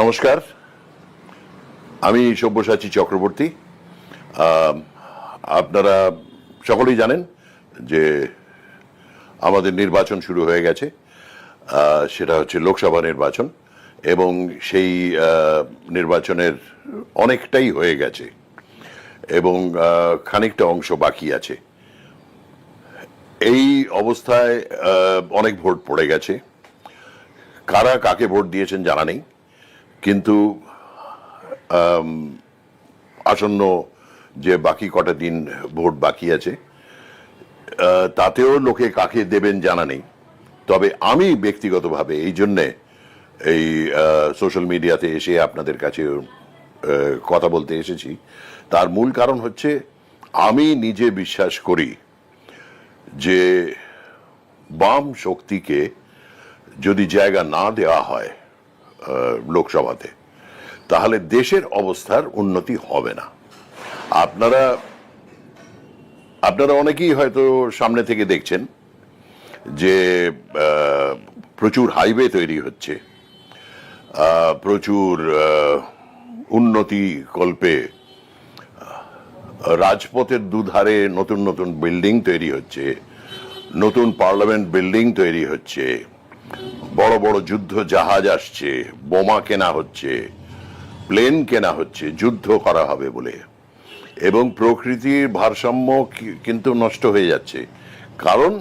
নমস্কার। আমি সব্যসাচী চক্রবর্তী। আপনারা সকলেই জানেন যে আমাদের নির্বাচন শুরু হয়ে গেছে। সেটা হচ্ছে লোকসভা নির্বাচন এবং সেই নির্বাচনের অনেকটাই হয়ে গেছে এবং খানিকটা অংশ বাকি আছে। এই অবস্থায় অনেক ভোট পড়ে গেছে। কারা কাকে ভোট দিয়েছেন জানা নেই। কিন্তু আসন্ন যে বাকি কটা দিন ভোট বাকি আছে তাতেও লোকে কাকে দেবেন জানা নেই। তবে আমি ব্যক্তিগতভাবে এই জন্যে এই সোশ্যাল মিডিয়াতে এসে আপনাদের কাছে কথা বলতে এসেছি। তার মূল কারণ হচ্ছে, আমি নিজে বিশ্বাস করি যে, বাম শক্তিকে যদি জায়গা না দেওয়া হয় লোকসভাতে। তাহলে দেশের অবস্থার উন্নতি হবে না। আপনারা আপনারা অনেকেই হয়তো সামনে থেকে দেখছেন যে প্রচুর হাইওয়ে তৈরি হচ্ছে। প্রচুর উন্নতি কল্পে রাজপথের দুধারে নতুন নতুন বিল্ডিং তৈরি হচ্ছে, নতুন পার্লামেন্ট বিল্ডিং তৈরি হচ্ছে বড় বড় যুদ্ধ জাহাজ আসছে বোমা কেনা হচ্ছে প্লেন কেনা হচ্ছে যুদ্ধ করা হবে বলে। এবং প্রকৃতির ভারসাম্য কিন্তু নষ্ট হয়ে যাচ্ছে। কারণ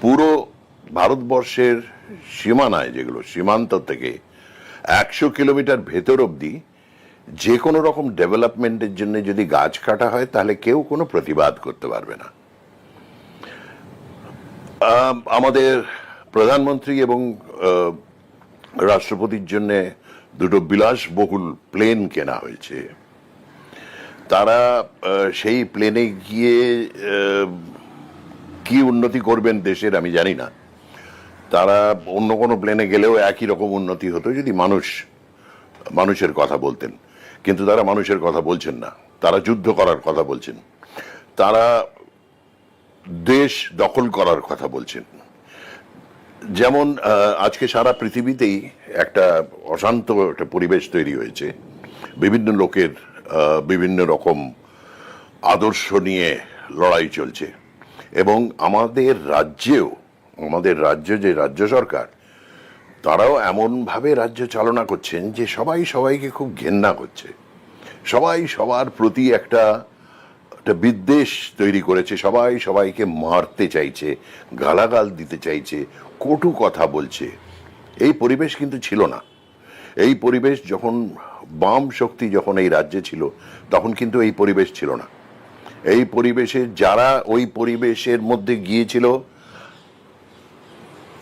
পুরো ভারতবর্ষের সীমানায় যেগুলো সীমান্ত থেকে একশো কিলোমিটার ভেতর অবধি যে কোনো রকম ডেভেলপমেন্টের জন্য যদি গাছ কাটা হয় তাহলে কেউ কোনো প্রতিবাদ করতে পারবে না। আম, আমাদের প্রধানমন্ত্রী এবং রাষ্ট্রপতির জন্য দুটো বিলাসবহুল প্লেন কেনা হয়েছে। তারা সেই প্লেনে গিয়ে কি উন্নতি করবেন দেশের আমি জানি না। তারা অন্য কোনো প্লেনে গেলেও একই রকম উন্নতি হতো যদি মানুষ, মানুষের কথা বলতেন। কিন্তু তারা মানুষের কথা বলছেন না। তারা যুদ্ধ করার কথা বলছেন। তারা দেশ দখল করার কথা বলছেন। যেমন আজকে সারা পৃথিবীতেই একটা অশান্ত একটা পরিবেশ তৈরি হয়েছে। বিভিন্ন লোকের বিভিন্ন রকম আদর্শ নিয়ে লড়াই চলছে। এবং আমাদের রাজ্যেও, আমাদের রাজ্য যে রাজ্য সরকার, তারাও এমনভাবে রাজ্য চালনা করছেন যে সবাই সবাইকে খুব ঘেন্না করছে। সবাই সবার প্রতি একটা একটা বিদ্বেষ তৈরি করেছে, সবাই সবাইকে মারতে চাইছে, গালাগাল দিতে চাইছে, কটু কথা বলছে। এই পরিবেশ কিন্তু ছিল না। এই পরিবেশ যখন, বাম শক্তি যখন এই রাজ্যে ছিল, তখন কিন্তু এই পরিবেশ ছিল না। এই পরিবেশে যারা ওই পরিবেশের মধ্যে গিয়েছিল,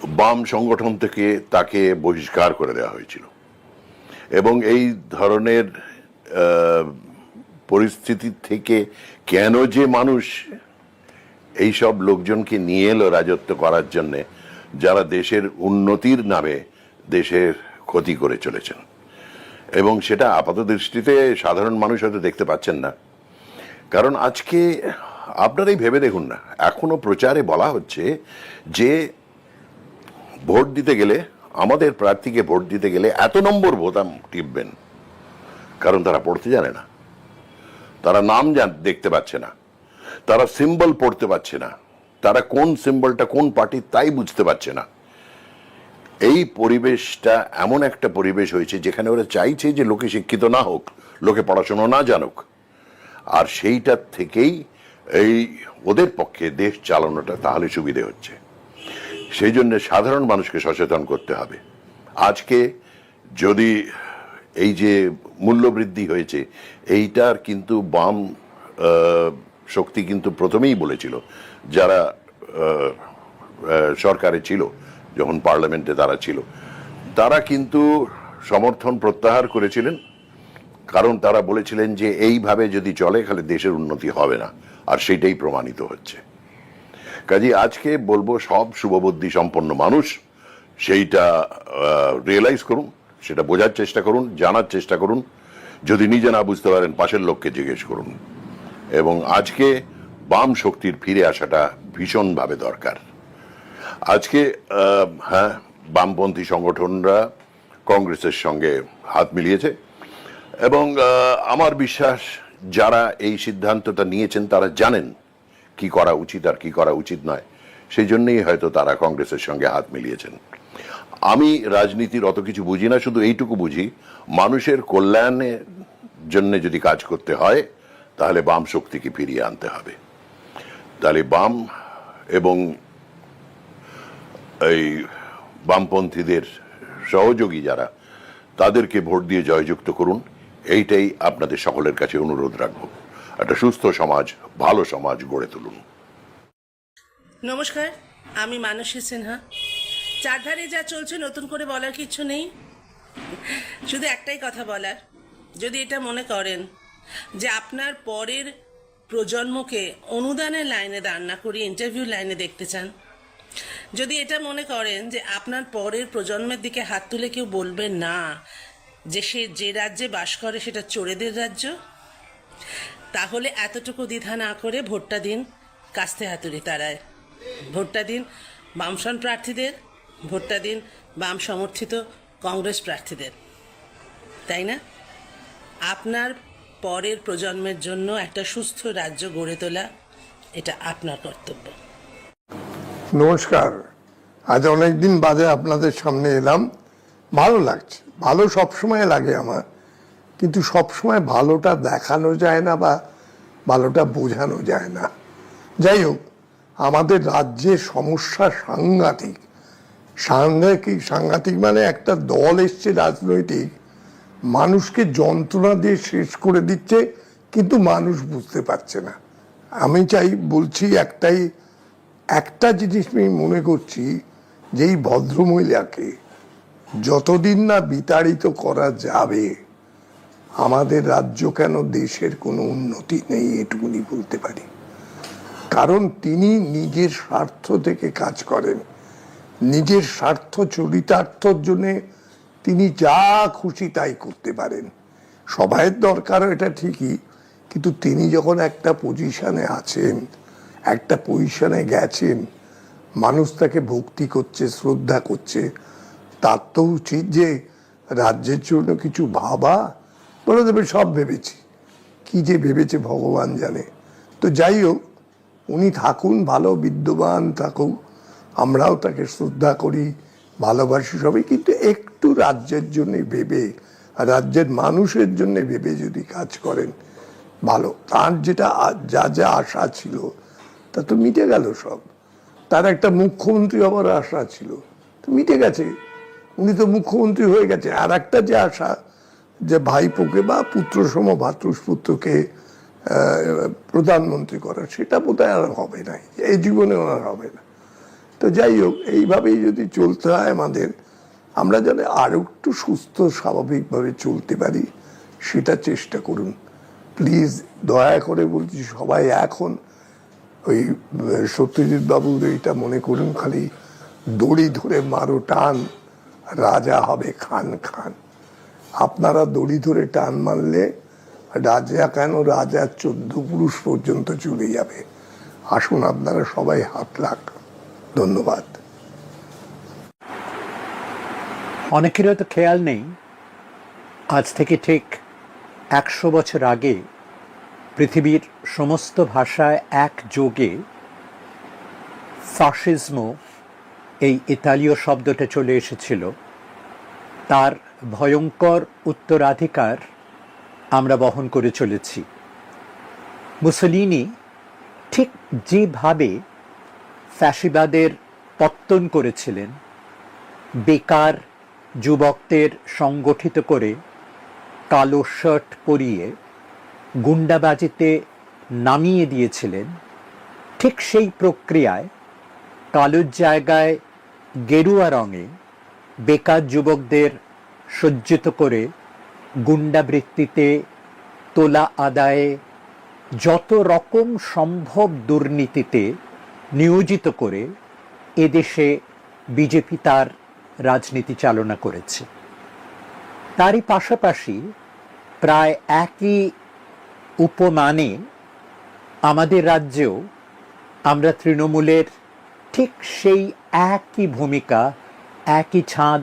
বাম সংগঠন থেকে তাকে বহিষ্কার করে দেওয়া হয়েছিল। এবং এই ধরনের পরিস্থিতি থেকে কেন যে মানুষ এই সব লোকজনকে নিয়ে এলো রাজত্ব করার জন্যে, যারা দেশের উন্নতির নামে দেশের ক্ষতি করে চলেছেন। এবং সেটা আপাত দৃষ্টিতে সাধারণ মানুষ হয়তো দেখতে পাচ্ছেন না। কারণ আজকে আপনারাই ভেবে দেখুন না, এখনও প্রচারে বলা হচ্ছে যে ভোট দিতে গেলে, আমাদের প্রার্থীকে ভোট দিতে গেলে এত নম্বর বোতাম টিপবেন, কারণ তারা পড়তে জানে না। তারা নাম দেখতে পাচ্ছে না। তারা সিম্বল পড়তে পারছে না। তারা কোন সিম্বলটা কোন পার্টি তাই বুঝতে পারছে না। এই পরিবেশটা এমন একটা পরিবেশ হয়েছে যেখানে ওরা চাইছে যে লোকে শিক্ষিত না হোক, লোকে পড়াশোনা না জানুক। আর সেইটার থেকেই এই ওদের পক্ষে দেশ চালানোটা তাহলে সুবিধে হচ্ছে। সেই জন্য সাধারণ মানুষকে সচেতন করতে হবে। আজকে যদি এই যে মূল্যবৃদ্ধি হয়েছে, এইটার কিন্তু বাম শক্তি কিন্তু প্রথমেই বলেছিল যারা সরকারে ছিল, যখন পার্লামেন্টে তারা ছিল। তারা কিন্তু সমর্থন প্রত্যাহার করেছিলেন, কারণ তারা বলেছিলেন যে এইভাবে যদি চলে তাহলে দেশের উন্নতি হবে না, আর সেইটাই প্রমাণিত হচ্ছে। কাজে আজকে বলব, সব শুভবুদ্ধি সম্পন্ন মানুষ, সেইটা রিয়েলাইজ করুন। সেটা বোঝার চেষ্টা করুন, জানার চেষ্টা করুন। যদি নিজে না বুঝতে পারেন, পাশের লোককে জিজ্ঞেস করুন। এবং আজকে বাম শক্তির ফিরে আসাটা ভীষণভাবে দরকার। আজকে হ্যাঁ বামপন্থী সংগঠনরা কংগ্রেসের সঙ্গে হাত মিলিয়েছে। এবং আমার বিশ্বাস, যারা এই সিদ্ধান্তটা নিয়েছেন, তারা জানেন কি করা উচিত আর কি করা উচিত নয়। সেই জন্যই হয়তো তারা কংগ্রেসের সঙ্গে হাত মিলিয়েছেন। আমি রাজনীতির অত কিছু বুঝি না, শুধু এইটুকু বুঝি, মানুষের কল্যাণের জন্য যদি কাজ করতে হয়, তাহলে বাম শক্তিকে ফিরিয়ে আনতে হবে। তাহলে বাম এবং এই বামপন্থীদের সহযোগী যারা, তাদেরকে ভোট দিয়ে জয়যুক্ত করুন, এইটাই আপনাদের সকলের কাছে অনুরোধ রাখব। একটা সুস্থ সমাজ, ভালো সমাজ গড়ে তুলুন। নমস্কার, আমি মানসী সিনহা। চারধারে যা চলছে, নতুন করে বলার কিছু নেই। শুধু একটাই কথা বলার, যদি এটা মনে করেন যে আপনার পরের প্রজন্মকে অনুদানের লাইনে দাঁড় না ইন্টারভিউ লাইনে দেখতে চান, যদি এটা মনে করেন যে আপনার পরের প্রজন্মের দিকে হাত তুলে কেউ বলবে না যে সে যে রাজ্যে বাস করে সেটা চোরেদের রাজ্য, তাহলে এতটুকু দ্বিধা না করে ভোটটা দিন কাস্তে হাতুড়ি তারায়। ভোটটা দিন বামসন প্রার্থীদের ভোটটা দিন বাম সমর্থিত কংগ্রেস প্রার্থীদের। তাই না? আপনার পরের প্রজন্মের জন্য একটা সুস্থ রাজ্য গড়ে তোলা এটা আপনার কর্তব্য। নমস্কার। আজ অনেকদিন বাদে আপনাদের সামনে এলাম। ভালো লাগছে। ভালো সবসময় লাগে আমার। কিন্তু সবসময় ভালোটা দেখানো যায় না বা ভালোটা বোঝানো যায় না। যাই হোক, আমাদের রাজ্যের সমস্যা সাংঘাতিক। সাংঘাতিক সাংঘাতিক মানে একটা দল এসছে রাজনৈতিক। মানুষকে যন্ত্রণা দিয়ে শেষ করে দিচ্ছে, কিন্তু মানুষ বুঝতে পারছে না। আমি চাই, বলছি একটাই, একটা জিনিস আমি মনে করছি যে এই ভদ্রমহিলাকে যতদিন না বিতাড়িত করা যাবে, আমাদের রাজ্য কেন দেশের কোনো উন্নতি নেই এটুকুনি বলতে পারি। কারণ তিনি নিজের স্বার্থ থেকে কাজ করেন। নিজের স্বার্থ চরিতার্থর জন্যে তিনি যা খুশি তাই করতে পারেন। সবাইয়ের দরকার এটা ঠিকই, কিন্তু তিনি যখন একটা পজিশনে আছেন, একটা পজিশনে গেছেন, মানুষ তাকে ভক্তি করছে, শ্রদ্ধা করছে, তার তো উচিত যে রাজ্যের জন্য কিছু ভাবা। বলে দেবে, সব ভেবেছি। কি যে ভেবেছে ভগবান জানে। তো যাই হোক, উনি থাকুন, ভালো বিদ্যমান থাকুক। আমরাও তাকে শ্রদ্ধা করি, ভালোবাসি সবাই, কিন্তু একটু রাজ্যের জন্য ভেবে রাজ্যের মানুষের জন্য ভেবে যদি কাজ করেন ভালো। তার যেটা যা যা আশা ছিল, তা তো মিটে গেল সব। তার একটা মুখ্যমন্ত্রী হওয়ার আশা ছিল, তো মিটে গেছে। উনি তো মুখ্যমন্ত্রী হয়ে গেছে। আর একটা যে আশা, যে ভাইপোকে বা পুত্রসম ভাতৃপুত্রকে প্রধানমন্ত্রী করা সেটা বোধহয় আর হবে না এই জীবনে ওনার হবে না। তো যাই হোক এইভাবেই যদি চলতে হয় আমাদের আমরা যেন আরও একটু সুস্থ স্বাভাবিকভাবে চলতে পারি সেটা চেষ্টা করুন। প্লিজ দয়া করে বলছি সবাই এখন ওই আহ, সত্যজিৎ বাবুর এইটা মনে করুন খালি দড়ি ধরে মারো টান রাজা হবে খান খান। আপনারা দড়ি ধরে টান মারলে রাজা কেন? রাজার চোদ্দ পুরুষ পর্যন্ত চলে যাবে। আসুন আপনারা সবাই হাত লাগ ধন্যবাদ। অনেকের হয়তো খেয়াল নেই, আজ থেকে ঠিক একশো বছর আগে পৃথিবীর সমস্ত ভাষায় এক যোগে ফাসিজমো এই ইতালীয় শব্দটা চলে এসেছিল। তার ভয়ঙ্কর উত্তরাধিকার আমরা বহন করে চলেছি। মুসলিনি ঠিক যেভাবে ফ্যাসিবাদের পত্তন করেছিলেন, বেকার যুবকদের সংগঠিত করে কালো শার্ট পরিয়ে গুন্ডাবাজিতে নামিয়ে দিয়েছিলেন, ঠিক সেই প্রক্রিয়ায় কালোর জায়গায় গেরুয়া রঙে বেকার যুবকদের সজ্জিত করে গুন্ডাবৃত্তিতে তোলা আদায়ে যত রকম সম্ভব দুর্নীতিতে নিয়োজিত করে এদেশে বিজেপি তার রাজনীতি চালনা করেছে। তারই পাশাপাশি প্রায় একই উপমানে আমাদের রাজ্যেও আমরা তৃণমূলের ঠিক সেই একই ভূমিকা, একই ছাঁদ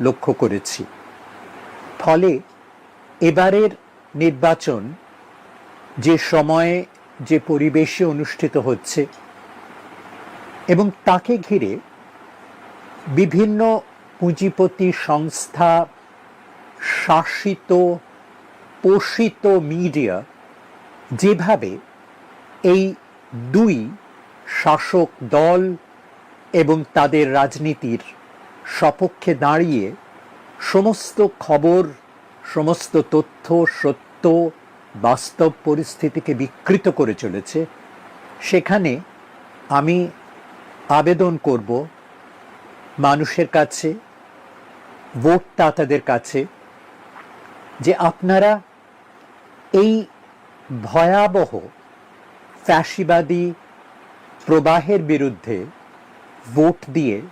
লক্ষ্য করেছি। ফলে এবারের নির্বাচন যে সময়ে যে পরিবেশে অনুষ্ঠিত হচ্ছে এবং তাকে ঘিরে বিভিন্ন পুঁজিপতি সংস্থা, শাসিত, পোষিত মিডিয়া যেভাবে এই দুই শাসক দল এবং তাদের রাজনীতির সপক্ষে দাঁড়িয়ে সমস্ত খবর, সমস্ত তথ্য, সত্য, বাস্তব পরিস্থিতিকে বিকৃত করে চলেছে, সেখানে আমি আবেদন করব মানুষের কাছে, ভোটদাতাদের কাছে, যে আপনারা এই ভয়াবহ ফ্যাসিবাদী প্রবাহের বিরুদ্ধে ভোট দিয়ে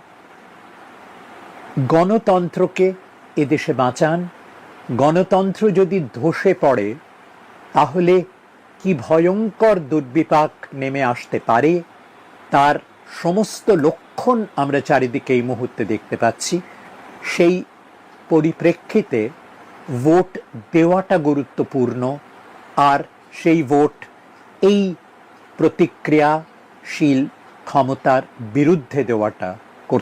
গণতন্ত্রকে এদেশে বাঁচান। গণতন্ত্র যদি ধসে পড়ে, তাহলে কি ভয়ঙ্কর দুর্বিপাক নেমে আসতে পারে? তার সমস্ত লক্ষণ আমরা চারিদিকে এই মুহূর্তে দেখতে পাচ্ছি। সেই পরিপ্রেক্ষিতে ভোট দেওয়াটা গুরুত্বপূর্ণ আর সেই ভোট, এই প্রতিক্রিয়াশীল ক্ষমতার বিরুদ্ধে দেওয়াটা